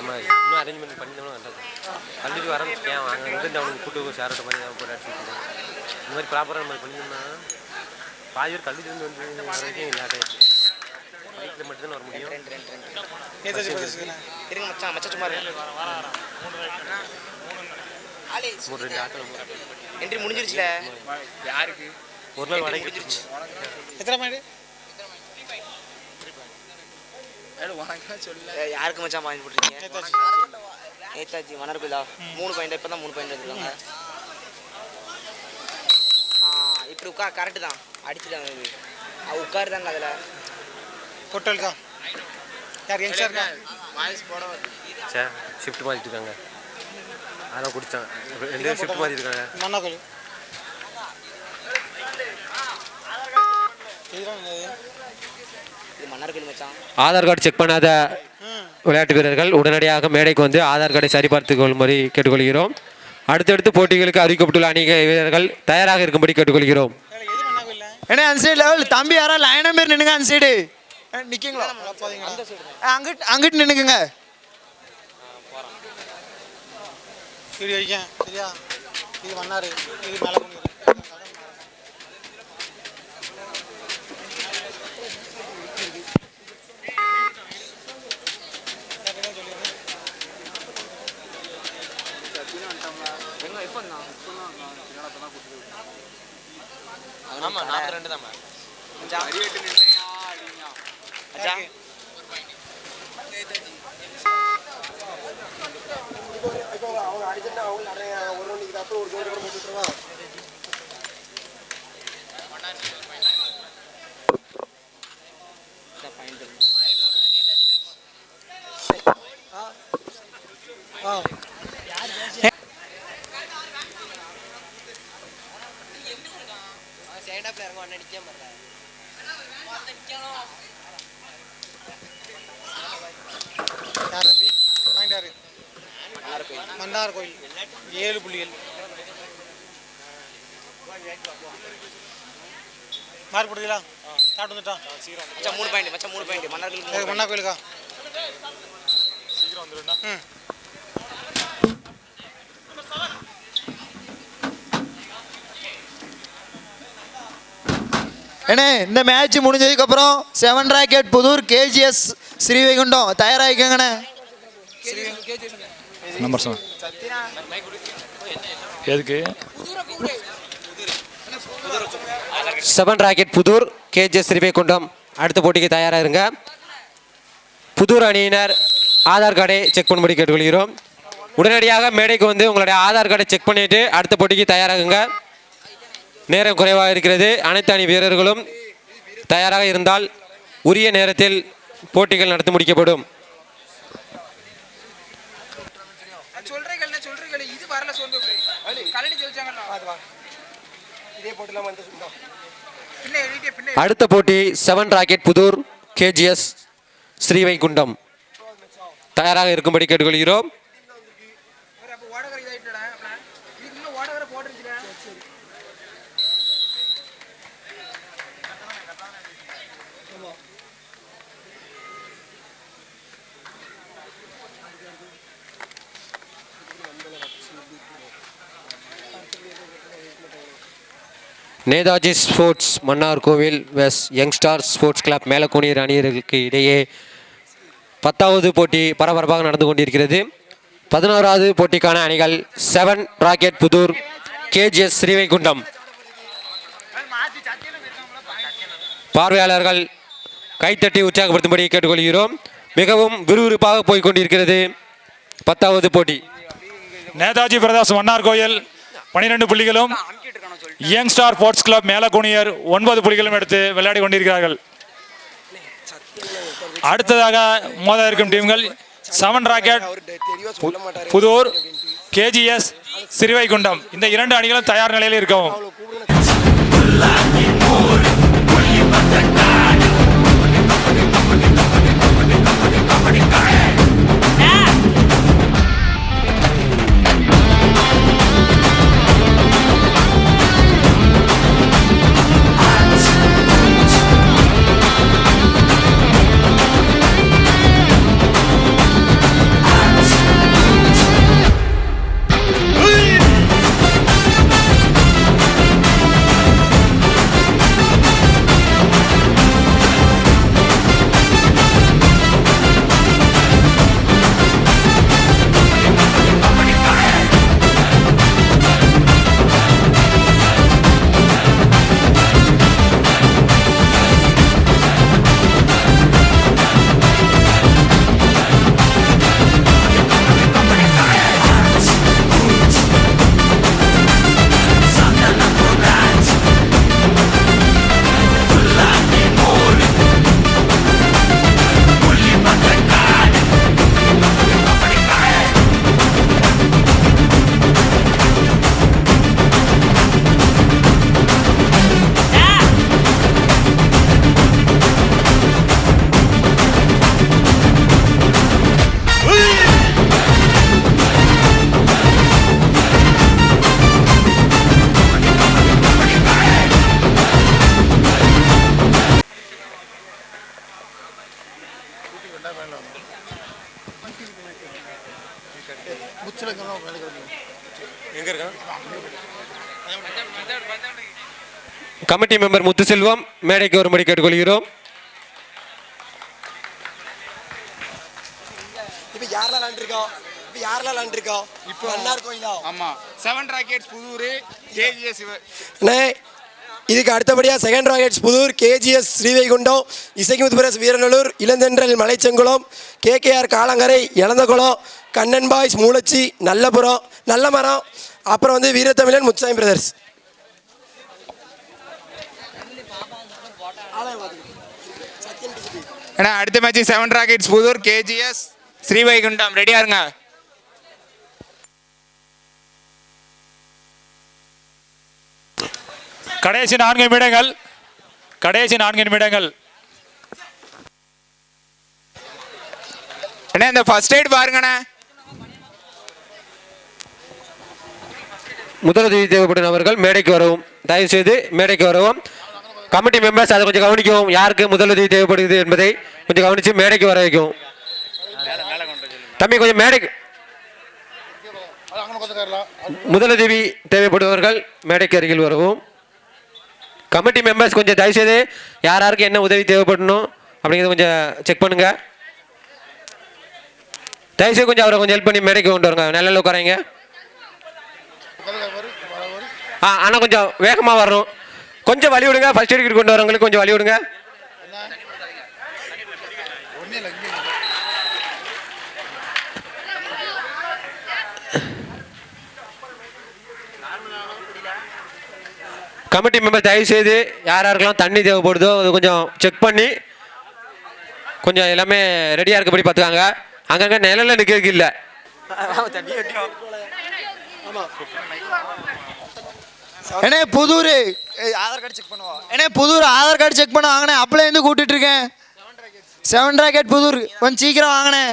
நம்ம இன்னும் அரேஞ்ச்மெண்ட் பண்ணிட்டோம்னா நல்லா இருக்கும். கல்லூரி வர ஏன் அங்கே இருந்து அவனுக்கு கூட்டு சேரட்ட பண்ணி தான் போட்டு அடிச்சுட்டு இருக்கோம். இந்த மாதிரி ப்ராப்பராக நம்ம பண்ணிட்டோம்னா பாதி பேர் கல்லூரி வந்து வந்து வர வரைக்கும் இல்லாட்டே பைக்கில் மட்டும்தான் வர முடியும்? இருங்க மச்சான் மச்சான் சும்மா ஒரு ரெண்டு ஆட்டோ என்ட்ரி முடிஞ்சிருச்சுல? ஒரு நாள் முடிஞ்சிருச்சு. எத்தனை பாயிண்ட் யாருக்கு மச்சான் பாயிண்ட் போட்டுருக்கீங்க நேதாஜி. கோயிலா மூணு பாயிண்ட் இப்போ தான் மூணு பாயிண்ட் எடுத்துருக்காங்க. ஆ இப்படி உட்கார் கரெக்டு தான். அடிச்சுட்டாங்க இது. அவ உட்காருதாங்க அதில். ஹோட்டல் தான். யார் யங்ஸ்டர் ஷிஃப்ட் மாற்றிட்டு இருக்காங்க அதெல்லாம் குடிச்சாங்க. ரெண்டு ஷிஃப்ட் மாற்றிட்டு இருக்காங்க மன்னா கோயில் இதுதான் என்னது? இது மன்னர் கோயில் மச்சான் ஆதார் கார்டு செக் பண்ணாத விளையாட்டு வீரர்கள் உடனடியாக மேடைக்கு வந்து ஆதார் கார்டை சரிபார்த்துக் கொள்ளும்படி கேட்டுக்கொள்கிறோம். அடுத்தடுத்து போட்டிகளுக்கு அறிவிக்கப்பட்டுள்ள அணிக வீரர்கள் தயாராக இருக்கும்படி கேட்டுக்கொள்கிறோம். ஏன்னா அந்த சைடு லெவல் தம்பி யாரா லைனா பேர் நின்னுங்க அந்த சைடு நிக்கீங்களா? அங்கிட்டு அங்கிட்டு நின்னுக்குங்க. வீடியோ வைக்கேன். சரியா? இது மன்னார் இது மேலே ஆமாம் நாற்பத்தி ரெண்டு தான் அடிக்க மாட்டேன் யார் தம்பி பாயிண்ட் யாரு மன்னார் கோயில். மன்னார் கோயில் ஏழு புள்ளிகள் மார்க் போடுறீங்களா ஸ்டார்ட் வந்துட்டான் மச்சான் மூணு பாயிண்ட் மச்சான் மூணு பாயிண்ட் மன்னார் கோயில் மூணு ஏய், மன்னா கோயிலுக்கா ம். ஏண்ணே இந்த மேட்ச் முடிஞ்சதுக்கு அப்புறம் seven rocket Puthur KGS Srivaikuntam. தயாராகிக்கங்கண்ணே number seven எதுக்கு? Seven rocket Puthur KJ Srivaikuntam. அடுத்த போட்டிக்கு தயாராக இருங்க புதூர் அணியினர் ஆதார் கார்டை செக் பண்ணும்படி கேட்டுக்கொள்கிறோம். உடனடியாக மேடைக்கு வந்து உங்களுடைய ஆதார் கார்டை செக் பண்ணிட்டு அடுத்த போட்டிக்கு தயாராகுங்க. நேரம் குறைவாக இருக்கிறது. அனைத்து அணி வீரர்களும் தயாராக இருந்தால் உரிய நேரத்தில் போட்டிகள் நடத்தி முடிக்கப்படும். அடுத்த போட்டி seven rocket Pudur KGS Srivaikuntam. தயாராக இருக்கும்படி கேட்டுக்கொள்கிறோம். நேதாஜி ஸ்போர்ட்ஸ் மன்னார் கோவில் வெஸ் யங்ஸ்டார் ஸ்போர்ட்ஸ் கிளப் மேலக்குனியர் அணியர்களுக்கு இடையே பத்தாவது போட்டி பரபரப்பாக நடந்து கொண்டிருக்கிறது. பதினோராவது போட்டிக்கான அணிகள் seven rocket Puthur KGS Srivaikuntam. பார்வையாளர்கள் கைத்தட்டி உற்சாகப்படுத்தும்படி கேட்டுக்கொள்கிறோம். மிகவும் விறுவிறுப்பாக போய்கொண்டிருக்கிறது பத்தாவது போட்டி. நேதாஜி பிரதாஸ் மன்னார் கோயில் பனிரெண்டு புள்ளிகளும் young star sports club Melakuniyur ஒன்பது புள்ளிகளும் எடுத்து விளையாடி கொண்டிருக்கிறார்கள். அடுத்ததாக மோத இருக்கும் டீம்கள் seven rocket Puthur KGS Siruvaikuntam. இந்த இரண்டு அணிகளும் தயார் நிலையில் இருக்கவும். கமிட்டி மெம்பர் முத்துசெல்வம் மேடைக்கு வரும்படி கேட்டுக்கொள்கிறோம். இப்போ யாரெல்லாம் விளாண்டுருக்கோம் இப்போ யாரெல்லாம் விளாண்டுருக்கோம் இப்போ மன்னார் கோயிலா? ஆமா. செவன் ராக்கெட்ஸ் புதூர் கேஜிஎஸ் அண்ணே இதுக்கு அடுத்தபடியாக second rockets Puthur KGS Srivaikuntam Isaikumuthu press Veeranallur Ilanthendral மலைச்செங்குளம் KKR Kalangarai Ilanthakulam Kannan boys Moolachi Nallapuram நல்ல மரம் அப்புறம் வந்து வீரத்தமிழன் முச்சாமி பிரதர்ஸ். ஏன்னா அடுத்த match seven rockets Puthur KGS Srivaikuntam. ரெடியா இருங்க. கடைசி நான்கு நிமிடங்கள். கடைசி நான்கு நிமிடங்கள். அண்ணா இந்த ஃபர்ஸ்ட் எய்ட் பாருங்கண்ணே. முதலுதவி தேவைப்படும் நபர்கள் மேடைக்கு வரவும். தயவு செய்து மேடைக்கு வரவும். கமிட்டி மெம்பர்ஸ் அதை கொஞ்சம் கவனிக்கும் யாருக்கு முதலுதவி தேவைப்படுகிறது என்பதை கொஞ்சம் கவனித்து மேடைக்கு வர வைக்கும் தம்பி கொஞ்சம் மேடைக்கு. முதலுதவி தேவைப்படுபவர்கள் மேடைக்கு அருகில் வரவும். கமிட்டி மெம்பர்ஸ் கொஞ்சம் தயவுசெய்து யார் யாருக்கு என்ன உதவி தேவைப்படணும் அப்படிங்கிறத கொஞ்சம் செக் பண்ணுங்க. தயவுசெய்து கொஞ்சம் அவரை கொஞ்சம் ஹெல்ப் பண்ணி மேடைக்கு கொண்டு வருங்க நிலையில் உட்காரங்க. ஆ ஆனால் கொஞ்சம் வேகமாக வரணும். கொஞ்சம் வழி விடுங்க. ஃபர்ஸ்ட் எய்ட் கொண்டு வரவங்களுக்கு கொஞ்சம் வழி விடுங்க. கமிட்டி மெம்பர் தயவு செய்து யார் யாருக்கெல்லாம் தண்ணி தேவைப்படுதோ அது கொஞ்சம் செக் பண்ணி கொஞ்சம் எல்லாமே ரெடியாக இருக்கப்படி பார்த்துக்காங்க. அங்கங்கே நிழல்ல நிற்கிறதுக்கு இல்லை. ஏண்ணே புதூர். ஆதார் கார்டு செக் பண்ணுவா. ஏண்ணே புதூர் ஆதார் கார்டு செக் பண்ண வாங்கினே அப்பளே இருந்து கூட்டிட்டு இருக்கேன். Seven rocket Puthur. கொஞ்சம் சீக்கிரம் வாங்கினே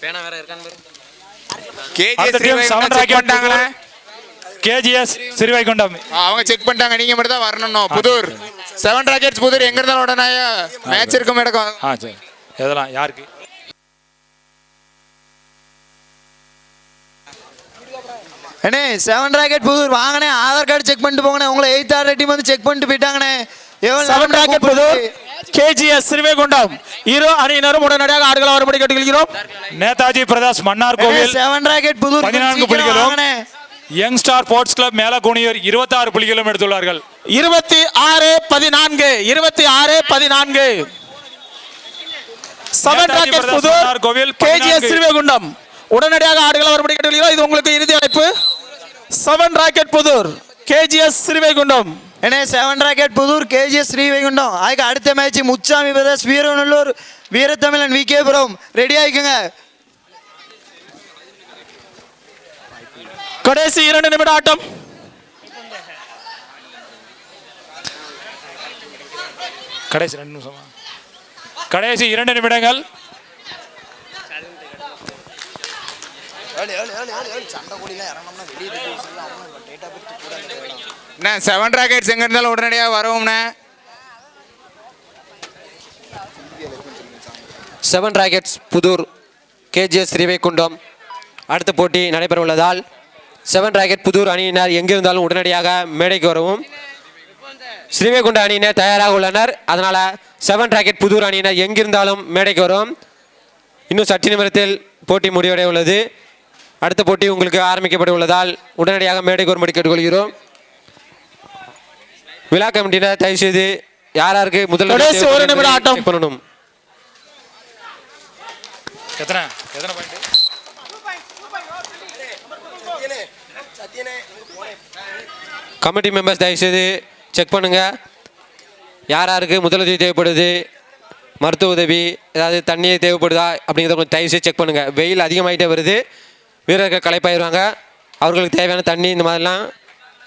பேனா வேற இருக்கான்னு team seven rocket KGS Siruvaikuntam. அவங்க செக் பண்ணிட்டாங்க. நீங்க மட்டும் தான் வரணும் புதூர். Seven rockets Pudur. எங்க இருந்தாலும் உடனே மேட்ச் இருக்கும் ஆ சரி. எதெல்லாம் யாருக்கு? அண்ணே செவன் ராக்கெட் புதூர் வாங்கண்ணே ஆதார் கார்டு செக் பண்ணிட்டு போங்கண்ணே. உங்களை எயித் ஆர் டீம் வந்து செக் பண்ணிட்டு போயிட்டாங்கண்ணே. Seven rocket? Puthur KGS Siruvaikuntam இரு அணியினரும் உடனடியாக ஆடுகள வரும்படி கேட்டுக்கொள்கிறோம். நேதாஜி பிரதாஸ் மன்னார் கோவில். செவன் ராக்கெட் புதூர் பதினான்கு புள்ளிகளும். Young star sports club Melakoniyur இருபத்தாறு புள்ளிகளும் எடுத்துள்ளார்கள். இருபத்தி ஆறு பதினான்கு. இருபத்தி ஆறு பதினான்கு. செவன் ராக்கெட் புதூர் கோவில் கேஜிஎஸ். சிறுவைகுண்டம் உடனடியாக ஆடுகள வரும்படி கேட்டுக்கொள்கிறோம். இது உங்களுக்கு இறுதி அழைப்பு. Seven rocket Puthur KGS Siruvaikuntam அண்ணே seven rocket Puthur KGS Srivaikuntam அதுக்கு அடுத்த match Muchami brothers Veeranallur Veerathamizhan V Kepuram ready ஆயிக்குங்க கடைசி இரண்டு நிமிட ஆட்டம் கடைசி ரெண்டு நிமிஷமா கடைசி இரண்டு நிமிடங்கள் என்ன செவன் ராக்கெட்ஸ் எங்க இருந்தாலும் உடனடியாக வரவும்ண்ணே. Seven rockets Puthur KGS Srivaikuntam அடுத்த போட்டி நடைபெற உள்ளதால் செவன் ராக்கெட் புதூர் அணியினர் எங்கிருந்தாலும் உடனடியாக மேடைக்கு வரவும். ஸ்ரீவைகுண்ட அணியினர் தயாராக உள்ளனர். அதனால் செவன் ராக்கெட் புதூர் அணியினர் எங்கிருந்தாலும் மேடைக்கு வரும். இன்னும் சற்று நிமிடத்தில் போட்டி முடிவடைய உள்ளது. அடுத்த போட்டி உங்களுக்கு ஆரம்பிக்கப்பட உள்ளதால் உடனடியாக மேடைக்கு வரும்படி கேட்டுக்கொள்கிறோம். விழா கமிட்டியினர் தயவுசெய்து யார் யாருக்கு முதல் ஒரு ஆட்டம். பண்ணணும். எத்தனை? எத்தனை பாயிண்ட் கமிட்டி மெம்பர்ஸ் தயவுசெய்து செக் பண்ணுங்கள் யார் யாருக்கு முதலுதவி தேவைப்படுது மருத்துவ உதவி ஏதாவது தண்ணீர் தேவைப்படுதா அப்படிங்கிறத கொஞ்சம் தயவுசெய்து செக் பண்ணுங்கள் வெயில் அதிகமாகிட்டே வருது. வீரர்கள் களைப்பாயிருவாங்க. அவர்களுக்கு தேவையான தண்ணி இந்த மாதிரிலாம்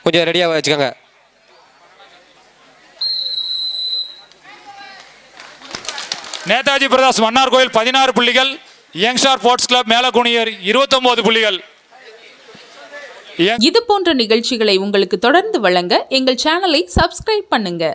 கொஞ்சம் ரெடியாக வச்சுக்கோங்க. நேதாஜி பிரதாஸ் மன்னார் கோயில் பதினாறு புள்ளிகள் young star sports club Melakoniyur இருபத்தொன்பது புள்ளிகள். இது போன்ற நிகழ்ச்சிகளை உங்களுக்கு தொடர்ந்து வழங்க எங்கள் சேனலை சப்ஸ்கிரைப் பண்ணுங்க.